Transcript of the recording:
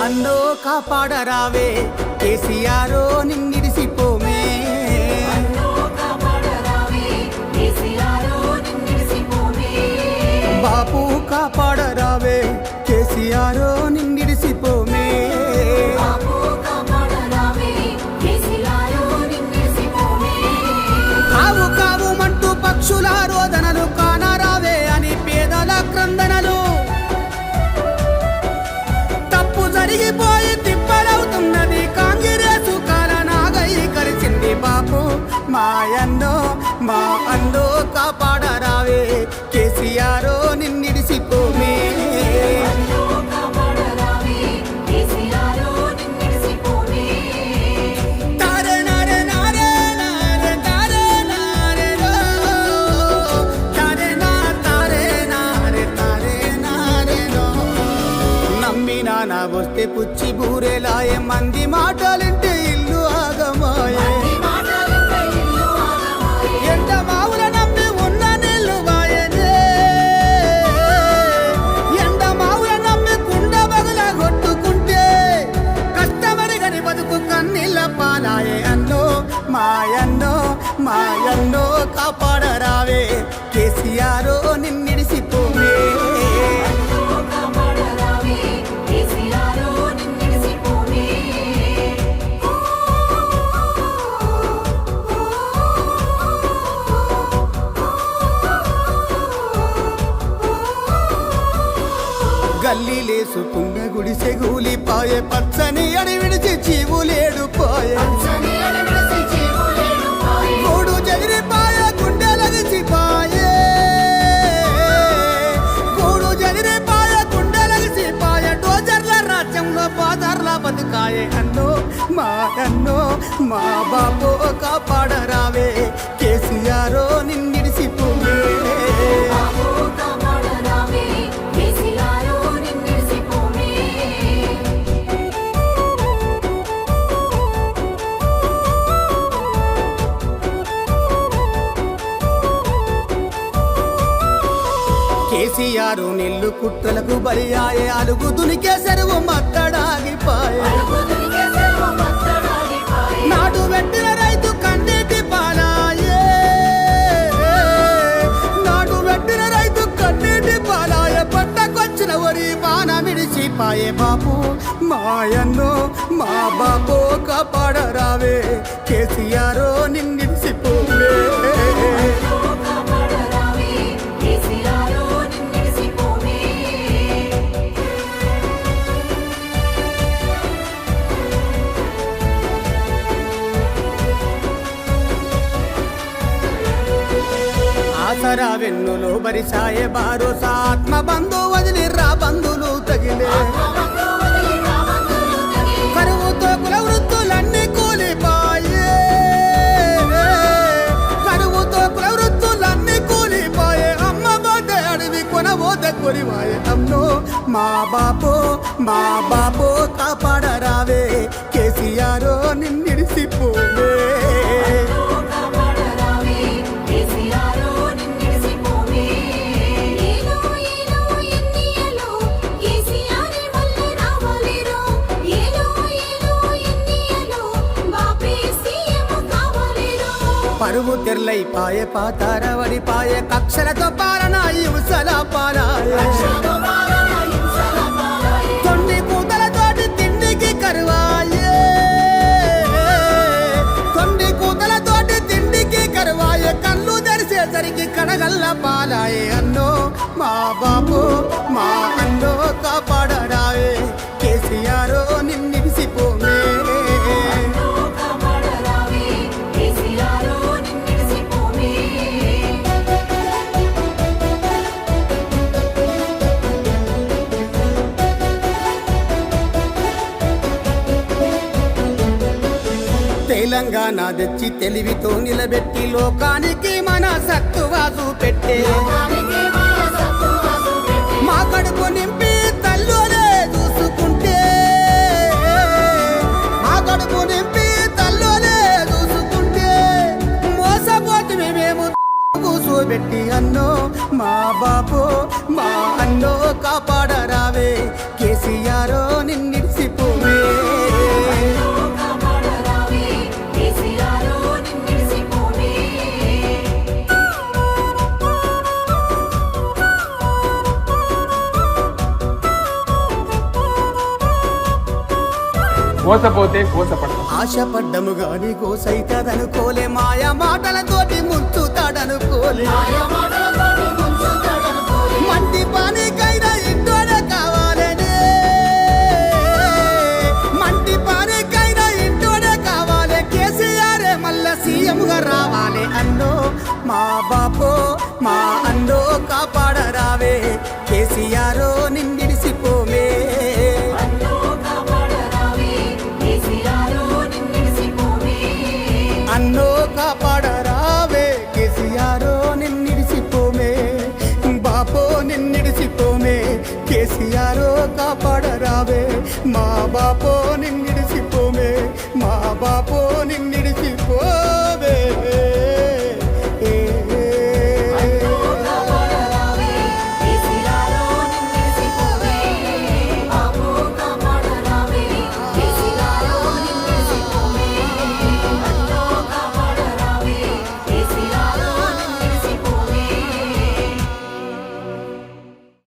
అందో కాపాడరావే కేసీఆర్ నిన్నిడిసిపోమే బాపు కాపాడరావే కేసీఆర్ నిన్నిడిసిపోమే కావు కావు మంటూ పక్షుల రోదనలు కానా మాయన్నో మా అందో కాపాడరావే. కేసీఆర్ నిన్నిడిసిపోమే. నా తారే వస్తే పుచ్చి బూరెలాయే మంది మాటలంటే గల్లీ లేసుకున్న గుడిసె గూలిపాయే పచ్చని అడి విడిచి చీవులేడు పాయే. మూడు గుండెలగిసిపాయే మూడు చెదిరిపాయ గుండెలగిసిపాయ డోజర్ల రాజ్యంలో పాదర్ల బతుకాయే. అన్నో మా అన్నో మా బాబో కాపాడరావే కేసీఆర్ కుట్రలకు బలియాయే అలుగు దునికే సెరువు మత్తడాగిపాయే. నాటు పెట్టిన రైతు కండేటి పాలాయే. నాటు పెట్టిన రైతు కండేటి పాలాయే పట్టకొచ్చిన వరి బాణ మిడిచిపాయే బాపు. మాయన్నో మా బాబో కాపాడరావే. కేసీఆర్ నిన్నిడిసిపోవే ఆసరా వెన్నులు బరిసాయే బారోసా. ఆత్మ బంధు వదిలి రా బంధులు తగిలే. కరువుతో కుల వృత్తులన్నీ కూలిపాయే. కరువుతో కుల వృత్తులన్నీ కూలిపాయే. అమ్మ పోతే అడవి కొనబోతే కొరివాయే అమ్మో మా బాపో మా బాపో కాపాడరావే. పరువు తెర్లై పాయే పాతారవడి పాయే కక్షలతో పాలన హింసల పాలాయ. తొండి కూతలతోటి తిండికి కరువాయే. తొండి కూతలతోటి తిండికి కరువాయే. కళ్ళు తెరిసేసరికి కడగల్ల పాలాయే. అన్నో మా బాబు మా తెలంగాణ తెచ్చి తెలివితో నిలబెట్టి లోకానికి మన సత్తువా చూపెట్టే మా కడుపు నింపి మోసపోతే కోసపడతాం. ఆశపడ్డము గాని గోసైతదనుకోలే మాయ మాటలతోటి ముంచుతాడనుకోలే. మంటి పానికైనా ఇంటోనే కావాలనే. మంటి పానికైనా ఇంటోడ కావాలి కేసీఆర్ మళ్ళా సీఎం గా రావాలి అన్నో. మా బాపో మా అన్నో కాపాడరా. నన్ను కాపాడా?